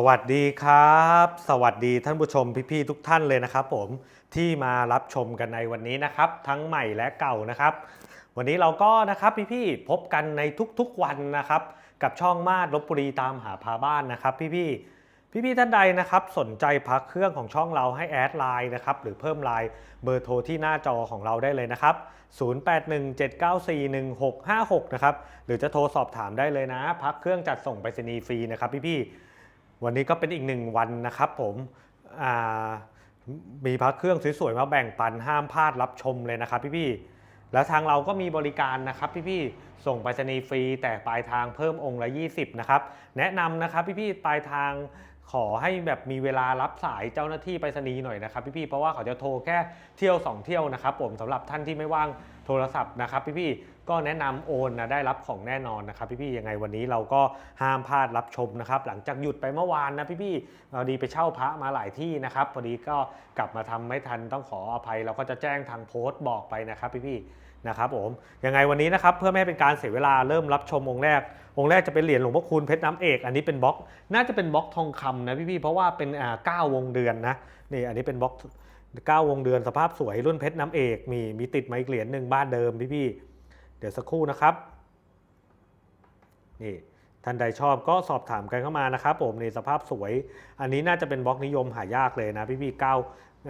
สวัสดีครับ สวัสดีท่านผู้ชมพี่ๆทุกท่านเลยนะครับ ผมที่มารับชมกันในวันนี้นะครับ ทั้งใหม่และเก่านะครับ วันนี้เราก็นะครับพี่ๆพบกันในทุกๆวันนะครับ กับช่องมาดลบบุรีตามหาพาบ้านนะครับ พี่ๆพี่ๆท่านใดนะครับสนใจพักเครื่องของช่องเราให้แอดไลน์นะครับหรือเพิ่มไลน์เบอร์โทรที่หน้าจอของเราได้เลยนะครับ 0817941656 นะครับหรือจะโทรสอบถามได้เลยนะ พักเครื่องจัดส่งไปรษณีย์ฟรีนะครับพี่ๆ วันนี้ก็เป็นอีกหนึ่งวันนะครับผมมีพระเครื่องสวยๆมาแบ่งปันห้ามพลาดรับชมเลยนะครับพี่ๆแล้วทางเราก็มีบริการนะครับพี่ๆส่งไปรษณีย์ฟรีแต่ปลายทางเพิ่มองค์ละ 20นะครับแนะนำนะครับพี่ๆปลายทางขอให้แบบมีเวลารับสายเจ้าหน้าที่ไปรษณีย์หน่อยนะครับพี่ๆเพราะว่าเขาจะโทรแค่เที่ยว 2 เที่ยวนะครับผมสำหรับท่านที่ไม่ว่าง โทรศัพท์นะครับพี่ๆก็แนะนำโอนนะได้รับของแน่นอนนะครับพี่ๆยังไงวันนี้เราก็ห้ามพลาดรับชมนะครับหลังจากหยุดไปเมื่อวานนะพี่ๆเราดีไปเช่าพระมาหลายที่นะครับพอดีก็กลับมาทำไม่ทันต้องขออภัย เราก็จะแจ้งทางโพสต์บอกไปนะครับพี่ๆนะครับผมยังไงวันนี้นะครับเพื่อไม่ให้เป็นการเสียเวลาเริ่มรับชมองค์แรก องค์แรกจะเป็นเหรียญหลวงพ่อคูณเพชรน้ำเอกอันนี้เป็นบล็อก น่าจะเป็นบล็อกทองคำนะพี่ๆเพราะว่าเป็นอ่าเก้าวงเดือนนะนี่อันนี้เป็นบล็อก เก้าวงเดือนสภาพสวยรุ่นเพชรน้ำเอก มีมีติดไม้เหรียญหนึ่งบ้านเดิมพี่ๆเดี๋ยวสักครู่นะครับนี่ท่านใดชอบก็สอบถามกันเข้ามานะครับผมนี่สภาพสวย อันนี้น่าจะเป็นบล็อกนิยมหายากเลยนะพี่ๆเก้า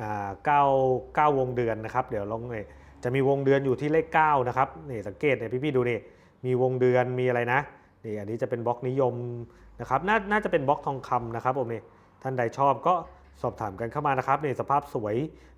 อ่าเก้าเก้าวงเดือนนะครับ เดี๋ยวลองเลยจะมีวงเดือนอยู่ที่เลข9นะครับนี่สังเกตเนี่ยพี่ๆดูนี่มีวงเดือนมีอะไรนะนี่อันนี้จะเป็นบล็อกนิยมนะครับนน่าจะเป็นบล็อกทองคำนะครับผมนี่ท่านใดชอบก็ สอบถามกันเข้ามานะครับนี่สภาพสวย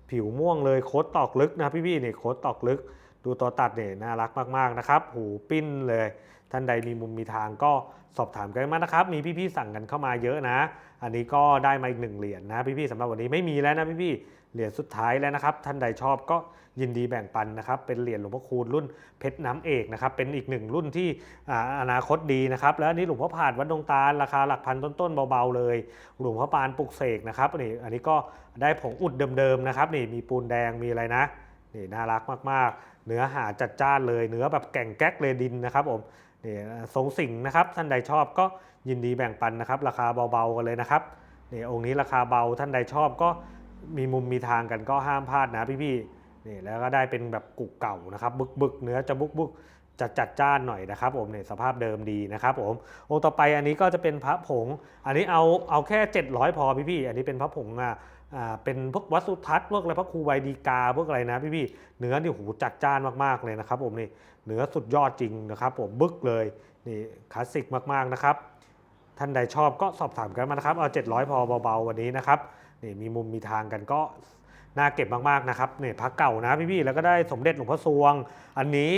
ผิวม่วงเลยโคตรตอกลึกนะพี่ๆนี่ยโคตรตอกลึก ดูตัวตัดเนี่ยน่ารักมากๆนะครับ หูปิ้นเลย ท่านใดมีมุมมีทางก็สอบถามกันมานะครับ มีพี่ๆสั่งกันเข้ามาเยอะนะ อันนี้ก็ได้มาอีกหนึ่งเหรียญนะพี่ๆสำหรับวันนี้ไม่มีแล้วนะพี่ๆเหรียญสุดท้ายแล้วนะครับ ท่านใดชอบก็ยินดีแบ่งปันนะครับ เป็นเหรียญหลวงพ่อคูณรุ่นเพชรน้ำเอกนะครับ เป็นอีกหนึ่งรุ่นที่อาอนาคตดีนะครับ แล้วอันนี้หลวงพ่อผาดวัดดงตาลราคาหลักพันต้นๆเบาๆเลย หลวงพ่อปานปลุกเสกนะครับนี่อันนี้ก็ได้ผงอุดเดิมๆนะครับ นี่มีปูนแดงมีอะไรนะ นี่น่ารักมากๆ เนื้อหาจัดจ้านเลย เนื้อแบบแก่งแก๊กเลยดินนะครับผมนี่ทรงสิงนะครับ ท่านใดชอบก็ยินดีแบ่งปันนะครับ ราคาเบาๆกันเลยนะครับนี่องค์นี้ราคาเบาท่านใดชอบก็มีมุมมีทางกันก็ห้ามพลาดนะพี่ๆนี่แล้วก็ได้เป็นแบบกุกเก่านะครับบึกๆเนื้อจะบุกๆจัดจัดจ้านหน่อยนะครับผมเนี่ยสภาพเดิมดีนะครับผมองค์ต่อไปอันนี้ก็จะเป็นพระผง อันนี้เอาเอาแค่ 700 พอพี่ๆอันนี้เป็นพระผงอะ เป็นพวกวัสุทัศน์พวกอะไรพระครูไวดีกาพวกอะไรนะพี่ๆเนื้อนี่โหจัดจ้านมากๆเลยนะครับผมนี่เนื้อสุดยอดจริงนะครับผมบึกเลยนี่คลาสสิกมากๆนะครับท่านใดชอบก็สอบถามกันมานะครับเอา 700 พอเบาๆวันนี้นะครับนี่มีมุมมีทางกันก็น่าเก็บมากๆนะครับเนี่ยพักเก่านะพี่ๆแล้วก็ได้สมเด็จหลวงพ่อสวง อันนี้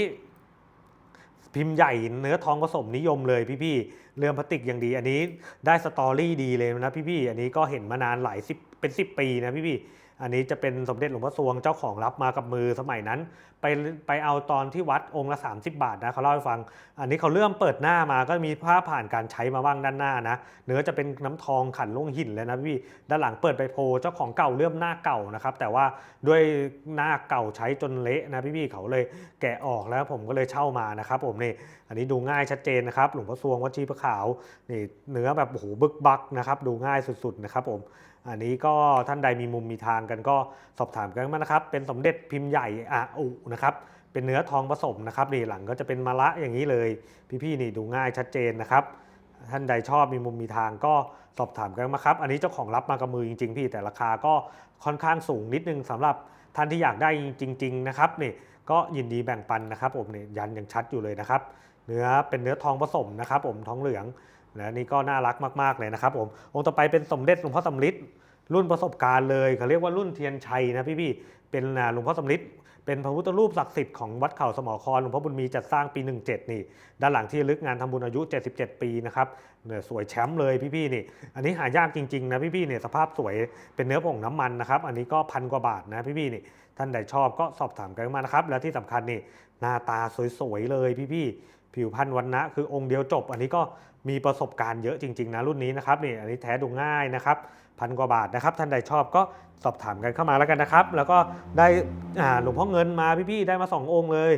พิมพ์ใหญ่เนื้อทองผสมนิยมเลยพี่ๆเรือนพลาสติกอย่างดี อันนี้ได้สตอรี่ดีเลยนะพี่ๆอันนี้ก็เห็นมานานหลายสิบ เป็น 10 ปีนะพี่ๆ อันนี้จะเป็นสมเด็จหลวงพ่อสวงเจ้าของรับมากับมือสมัยนั้น ไปไปเอาตอนที่วัดองค์ละ 30 บาทนะเขาเล่าให้ฟัง อันนี้เขาเริ่มเปิดหน้ามาก็มีภาพผ่านการใช้มาบ้างด้านหน้านะเนื้อจะเป็นน้ำทองขันลงหินเลยนะพี่ด้านหลังเปิดไปโพเจ้าของเก่าเริ่มหน้าเก่านะครับแต่ว่าด้วยหน้าเก่าใช้จนเละนะพี่ๆเขาเลยแกะออกแล้วผมก็เลยเช่ามานะครับผมนี่อันนี้ดูง่ายชัดเจนนะครับหลวงพ่อสวงวัดชีพระขาวนี่เนื้อแบบโอ้โหบึกบักนะครับดูง่ายสุดๆนะครับผมอันนี้ก็ท่านใดมีมุมมีทางกันก็สอบถามกันมานะครับ เป็นสมเด็จพิมพ์ใหญ่อาอุนะครับเป็นเนื้อทองผสมนะครับนี่หลังก็จะเป็นมะละอย่างนี้เลย พี่ๆนี่ดูง่ายชัดเจนนะครับท่านใดชอบมีมุมมีทางก็สอบถามกันมาครับ อันนี้เจ้าของรับมากับมือจริง ๆ พี่แต่ราคาก็ค่อนข้างสูงนิดนึงสำหรับท่านที่อยากได้จริง ๆ นะครับนี่ก็ยินดีแบ่งปันนะครับผมนี่ยันยังชัดอยู่เลยนะครับ เนื้อเป็นเนื้อทองผสมนะครับ ผมทองเหลืองและนี่ก็น่ารักมากๆเลยนะครับ ผมองค์ต่อไปเป็นสมเด็จหลวงพ่อสำริด รุ่นประสบการณ์เลยเขาเรียกว่ารุ่นเทียนชัยนะพี่ๆเป็นหลวงพ่อสำริดเป็นพระพุทธรูปศักดิ์สิทธิ์ของวัดเขาสมอครหลวงพ่อบุญมีจัดสร้างปี 17 นี่ ด้านหลังที่ลึกงานทำบุญอายุ 77 ปีนะครับเนี่ยสวยแชมป์เลยพี่ๆนี่ อันนี้หายากจริงๆนะพี่ๆเนี่ยสภาพสวยเป็นเนื้อผงน้ำมันนะครับ อันนี้ก็พันกว่าบาทนะพี่ๆนี่ ท่านใดชอบก็สอบถามกันมานะครับ และที่สำคัญนี่หน้าตาสวยๆเลยพี่ๆ ผิวพรรณวันนะคือองค์เดียวจบ อันนี้ก็มีประสบการณ์เยอะจริง ๆ นะรุ่นนี้นะครับนี่อันนี้แท้ดูง่ายนะครับพันกว่าบาทนะครับท่านใดชอบก็สอบถามกันเข้ามาแล้วกันนะครับ แล้วก็ได้หลวงพ่อเงินมาพี่ๆได้มาสององค์เลย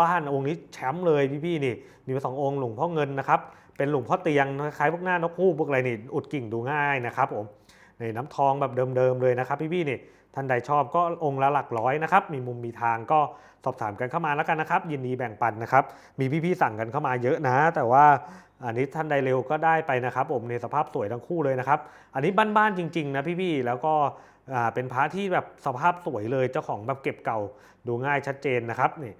บ้านๆองค์นี้แชมป์เลยพี่ๆนี่มีมาสององค์หลวงพ่อเงินนะครับเป็นหลวงพ่อเตียงคล้ายพวกหน้านกฮูกพวกอะไรนี่อุดกิ่งดูง่ายนะครับผมนี่น้ำทองแบบเดิมๆเลยนะครับพี่ๆนี่ ท่านใดชอบก็องค์ละหลักร้อยนะครับ มีมุมมีทางก็สอบถามกันเข้ามาแล้วกันนะครับ ยินดีแบ่งปันนะครับ มีพี่ๆสั่งกันเข้ามาเยอะนะ แต่ว่าอันนี้ท่านใดเร็วก็ได้ไปนะครับผมในสภาพสวยทั้งคู่เลยนะครับ อันนี้บ้านๆจริงๆนะพี่ๆแล้วก็เป็นพระที่แบบสภาพสวยเลยเจ้าของแบบเก็บเก่าดูง่ายชัดเจนนะครับนี่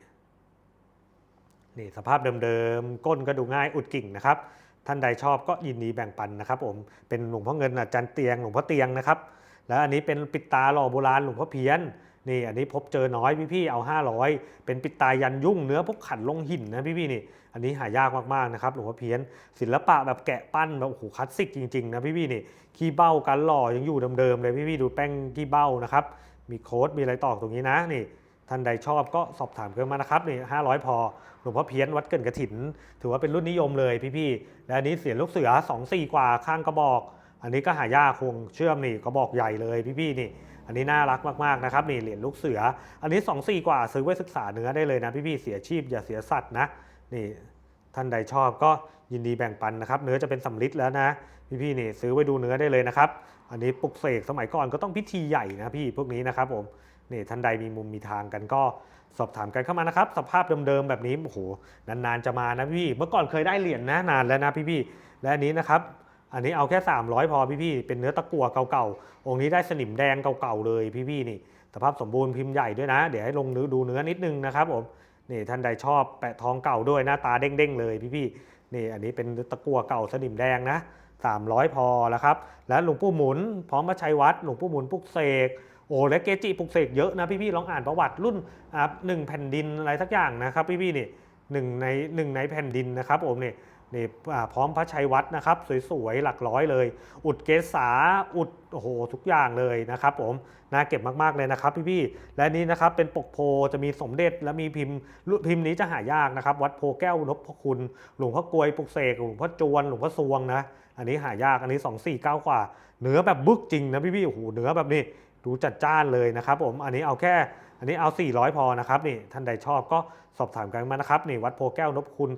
นี่สภาพเดิมๆก้นก็ดูง่ายอุดกิ่งนะครับ ท่านใดชอบก็ยินดีแบ่งปันนะครับ ผมเป็นหลวงพ่อเงินอาจารย์เตียงหลวงพ่อเตียงนะครับ แล้วอันนี้เป็นปิดตาหล่อโบราณหลวงพ่อเพี้ยนนี่อันนี้พบเจอน้อยพี่ๆเอา 500 เป็นปิดตายันยุ่งเนื้อพวกขันลงหินนะพี่ๆนี่อันนี้หายากมากๆนะครับหลวงพ่อเพี้ยน ศิลปะแบบแกะปั้นแบบโอ้โหคลาสสิกจริงๆนะพี่ๆนี่ขี้เบ้ากันหล่อยังอยู่เดิมๆเลยพี่ๆดูแป้งขี้เบ้านะครับมีโค้ดมีอะไรตอกตรงนี้นะนี่ท่านใดชอบก็สอบถามกันมานะครับนี่500พอหลวงพ่อเพี้ยนวัดเกินกระถิน ถือว่าเป็นรุ่นนิยมเลยพี่ๆและอันนี้เสียลูกเสือ 2 4 กว่าข้างกระบอก อันนี้ก็หายากคงเชื่อมนี่กระบอกใหญ่เลยพี่ๆนี่ อันนี้น่ารักมากๆนะครับนี่เหรียญลูกเสือ อันนี้ 2 4 กว่าซื้อไว้ศึกษาเนื้อได้เลยนะพี่ๆเสียชีพอย่าเสียสัตว์นะนี่ท่านใดชอบก็ยินดีแบ่งปันนะครับเนื้อจะเป็นสำลิดแล้วนะพี่ๆนี่ซื้อไว้ดูเนื้อได้เลยนะครับ อันนี้ปลุกเสกสมัยก่อนก็ต้องพิธีใหญ่นะพี่พวกนี้นะครับผมนี่ท่านใดมีมุมมีทางกันก็สอบถามกันเข้ามานะครับ สภาพเดิมๆแบบนี้โอ้โหนานๆจะมานะพี่เมื่อก่อนเคยได้เหรียญนะนานแล้วนะพี่ๆและอันนี้นะครับ อันนี้เอาแค่ 300 พอพี่ๆเป็นเนื้อตะกั่วเก่าๆ องค์นี้ได้สนิมแดงเก่าๆเลยพี่ๆนี่ สภาพสมบูรณ์พิมพ์ใหญ่ด้วยนะ เดี๋ยวให้ลงดูเนื้อนิดนึงนะครับผม นี่ท่านใดชอบแปะทองเก่าด้วยหน้าตาเด้งๆเลยพี่ๆนี่อันนี้เป็นตะกั่วเก่าสนิมแดงนะ 300 พอแล้วครับ แล้วหลวงปู่หมุน พร้อมมาชัยวัดหลวงปู่หมุนปุกเสกโอ้และเกจิปุกเสกเยอะนะพี่ๆลองอ่านประวัติรุ่นหนึ่งแผ่นดินอะไรสักอย่างนะครับพี่ๆนี่หนึ่งในหนึ่งในแผ่นดินนะครับผมนี่นี่อ่าพร้อมพระชัยวัดนะครับ สวยๆ หลักร้อยเลย อุดเกษาอุดโอ้โหทุกอย่างเลยนะครับผมน่าเก็บมากๆเลยนะครับพี่ๆและนี่นะครับเป็นปกโพจะมีสมเด็จและมีพิมพ์รุ่นพิมพ์นี้จะหายากนะครับ วัดโพแก้วนพคุณ หลวงพ่อกลวยปลุกเสกหลวงพ่อจวนหลวงพ่อซวงนะอันนี้หายากอันนี้ 249 กว่าเนื้อแบบบึกจริงนะพี่ๆโอ้โหเนื้อแบบนี้ดูจัดจ้านเลยนะครับผมอันนี้เอาแค่ อันนี้เอา 400 พอนะครับนี่ท่านใดชอบก็สอบถามกันมานะครับนี่วัดโพแก้วนพคุณ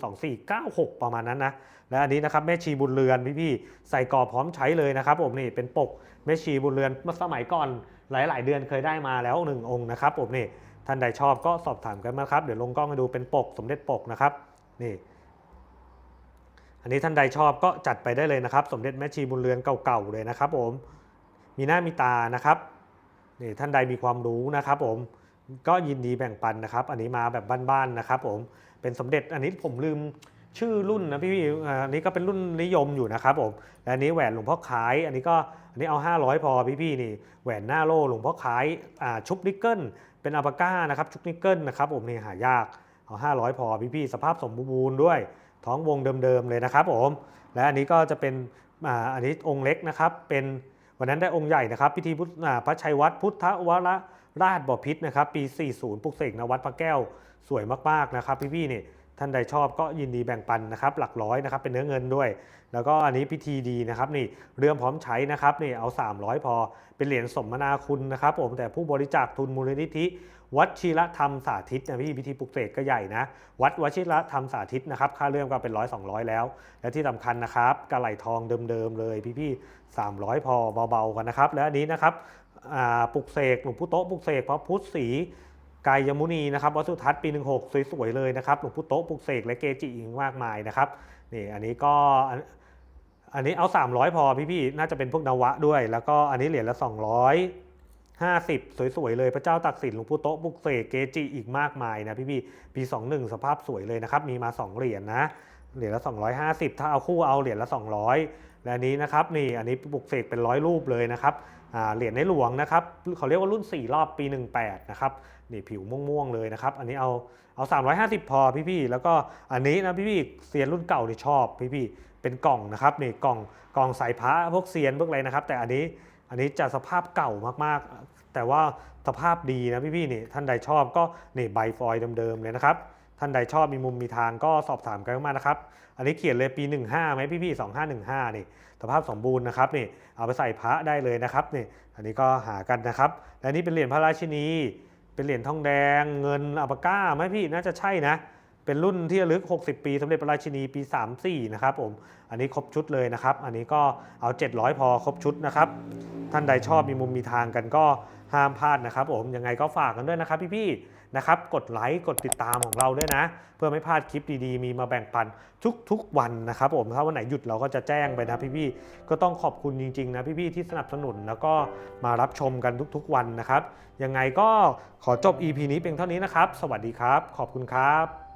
2496 ประมาณนั้นนะและอันนี้นะครับแม่ชีบุญเรือนพี่ๆใส่กรอบพร้อมใช้เลยนะครับผมนี่เป็นปกแม่ชีบุญเรือนเมื่อสมัยก่อนหลาย ๆ เดือนเคยได้มาแล้วหนึ่งองค์นะครับผมนี่ท่านใดชอบก็สอบถามกันมาครับเดี๋ยวลงกล้องให้ดูเป็นปกสมเด็จปกนะครับนี่อันนี้ท่านใดชอบก็จัดไปได้เลยนะครับ สมเด็จแม่ชีบุญเรือนเก่าๆเลยนะครับผมมีหน้ามีตานะครับนี่ท่านใดมีความรู้นะครับผม ก็ยินดีแบ่งปันนะครับ อันนี้มาแบบบ้านๆนะครับผมเป็นสมเด็จอันนี้ผมลืมชื่อรุ่นนะพี่ๆอ่าอันนี้ก็เป็นรุ่นนิยมอยู่นะครับผมและนี้แหวนหลวงพ่อขาย อันนี้ก็อันนี้เอา 500 พอพี่ๆนี่แหวนหน้าโล่หลวงพ่อขายชุบนิกเกิลเป็นอัลปาก้านะครับชุบนิกเกิลนะครับผมนี่หายากเอา 500 พอพี่ๆสภาพสมบูรณ์ด้วยท้องวงเดิมๆเลยนะครับผมและอันนี้ก็จะเป็นอันนี้องค์เล็กนะครับเป็นวันนั้นได้องค์ใหญ่นะครับ พิธีพุทธาพระชัยวัดพุทธวระ ราชบพิษนะครับปี 40 ปลุกเสกนวัดพระแก้วสวยมากๆนะครับพี่ๆนี่ท่านใดชอบก็ยินดีแบ่งปันนะครับหลักร้อยนะครับเป็นเนื้อเงินด้วย แล้วก็อันนี้พิธีดีนะครับนี่เรื่องพร้อมใช้นะครับนี่เอา 300 พอ เป็นเหรียญสมนาคุณนะครับผมแต่ผู้บริจาคทุนมูลนิธิ วัดชิรธรรมสาธิตนะพี่พิธีปลุกเสกก็ใหญ่นะ วัดวชิรธรรมสาธิตนะครับค่าเรื่องก็เป็นร้อยสองร้อยแล้ว และที่สำคัญนะครับกระไหลทองเดิมๆเลยพี่ๆ300 พอเบาๆกันนะครับ และอันนี้นะครับ ปลุกเสกหลวงพุโตปลุกเสกพระพุทธศีกายมุนีนะครับวัสุทัศน์ปี 16 สวยๆเลยนะครับหลวงพุโตปลุกเสกและเกจิอีกมากมายนะครับนี่อันนี้ก็อันนี้เอา 300 พอพี่ๆน่าจะเป็นพวกนวะด้วย แล้วก็อันนี้เหรียญละ 200 50 สวย ๆ เลยพระเจ้าตักสินหลวงปู่โต๊ะบุกเสกเกจิอีกมากมายนะพี่ๆปี 21 สภาพสวยเลยนะครับ มีมา 2 เหรียญนะเหรียญละ 250 ถ้าเอาคู่เอาเหรียญละ 200 และอันนี้นะครับนี่อันนี้บุกเสกเป็นร้อยรูปเลยนะครับ เหรียญในหลวงนะครับเขาเรียกว่ารุ่น 4 รอบปี 18 นะครับนี่ผิวม่วงๆเลยนะครับ อันนี้เอาเอา 350 พอพี่ๆแล้วก็อันนี้นะพี่ๆเซียนรุ่นเก่านี่ชอบพี่ๆเป็นกล่องนะครับนี่กล่องกล่องสายพระพวกเซียนพวกอะไรนะครับ แต่อันนี้อันนี้จะสภาพเก่ามากๆ แต่ว่าสภาพดีนะพี่ๆนี่ท่านใดชอบก็นี่ใบฟอยล์เดิมๆเลยนะครับ ท่านใดชอบมีมุมมีทางก็สอบถามกันเข้ามานะครับ อันนี้เขียนเลยปี 15ไหมพี่พี่2515นี่สภาพสมบูรณ์นะครับนี่เอาไปใส่พระได้เลยนะครับนี่อันนี้ก็หากันนะครับ และนี่เป็นเหรียญพระราชินี เป็นเหรียญทองแดงเงินอัปปาก้าไหมพี่น่าจะใช่นะ เป็นรุ่นที่ระลึก 60 ปีสมเด็จพระราชินีปี 34 นะครับผม อันนี้ครบชุดเลยนะครับ อันนี้ก็เอา 700 พอครบชุดนะครับ ท่านใดชอบมีมุมมีทางกันก็ห้ามพลาดนะครับผม ยังไงก็ฝากกันด้วยนะครับพี่ๆ นะครับ กดไลค์ กดติดตามของเราด้วยนะ เพื่อไม่พลาดคลิปดีๆ มีมาแบ่งปันทุกๆ วันนะครับผม ถ้าวันไหนหยุดเราก็จะแจ้งไปนะพี่ๆ ก็ต้องขอบคุณจริงๆนะพี่ๆ ที่สนับสนุนแล้วก็มารับชมกันทุกๆ วันนะครับ ยังไงก็ขอจบ EP นี้เพียงเท่านี้นะครับ สวัสดีครับ ขอบคุณครับ